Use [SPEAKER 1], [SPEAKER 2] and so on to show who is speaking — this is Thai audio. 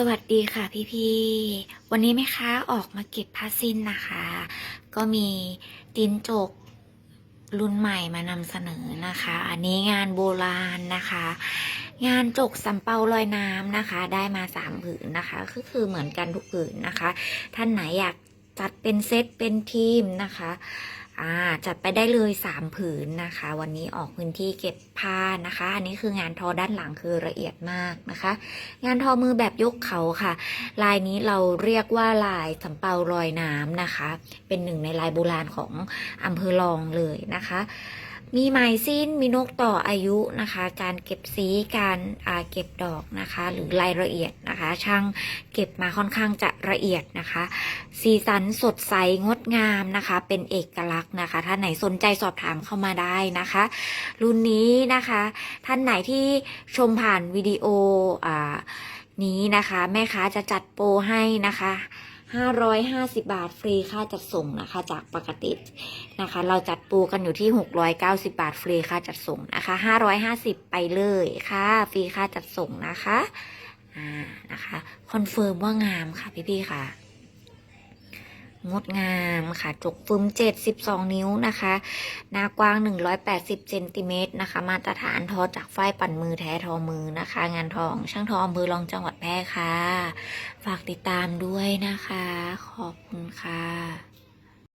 [SPEAKER 1] สวัสดีค่ะพี่ๆ วันนี้แม่ค้าออกมาเก็บผ้าสิ้นนะคะ ก็มีตินจกรุ่นใหม่มานำเสนอนะคะ อันนี้งานโบราณนะคะ งานจกสำเปาลอยน้ำนะคะ ได้มาสามผืนนะคะ ก็คือเหมือนกันทุกผืนนะคะ ท่านไหนอยากจัดเป็นเซตเป็นทีมนะคะ อ่าจัดไปได้เลยสามผืนนะคะ วันนี้ออกพื้นที่เก็บผ้านะคะ อันนี้คืองานทอด้านหลังคือละเอียดมากนะคะ งานทอมือแบบยกเขาค่ะ ลายนี้เราเรียกว่าลายสำเปาลอยน้ำนะคะ เป็นหนึ่งในลายโบราณของอำเภอลองเลยนะคะ มีไหมสิ้นมีนกต่ออายุนะคะ การเก็บสีการาเก็บดอกนะคะ หรือรายละเอียดนะคะ ช่างเก็บมาค่อนข้างจะละเอียดนะคะ สีสันสดใสงดงามนะคะ เป็นเอกลักษณ์นะคะ ท่านไหนสนใจสอบถามเข้ามาได้นะคะ รุ่นนี้นะคะ ท่านไหนที่ชมผ่านวิดีโออนี้นะคะ แม่ค้าจะจัดโปรให้นะคะ 550 บาทฟรีค่าจัดส่งนะคะ จากปกตินะคะ เราจัดปูกันอยู่ที่ 690 บาทฟรีค่าจัดส่งนะคะ 550 ไปเลยค่ะฟรีค่าจัดส่งนะคะอ่านะคะคอนเฟิร์มว่างามค่ะพี่ๆค่ะ งดงามค่ะ จกฟึม72 นิ้วนะคะ หน้ากว้าง 180เซนติเมตรนะคะ มาตรฐานทอจากฝ้ายปั่นมือแท้ทอมือนะคะ งานทองช่างทออำเภอรองจังหวัดแพร่ค่ะ ฝากติดตามด้วยนะคะ ขอบคุณค่ะ